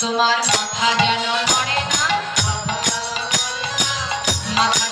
তোমার মাথা যেন নড়ে না মাথা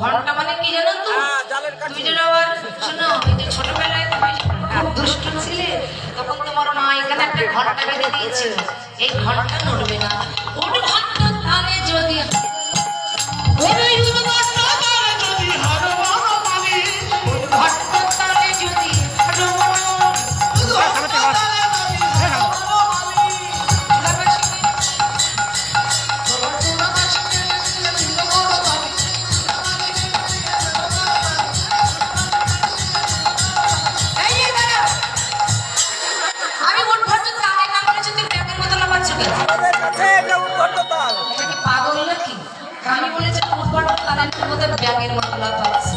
ঘণ্টা মানে কি জানো তো? হ্যাঁ, তুমি যেন আবার শোনো ওই যে ছোটবেলায় তুমি দুষ্ট ছিলে তখন তোমার মা এখানে একটা ঘণ্টা বেঁধে দিয়েছিল। এই ঘণ্টা নড়বে না। আমি বলেছি বুধবার তাদের মধ্যে ব্যাগের মতো লাগা আছে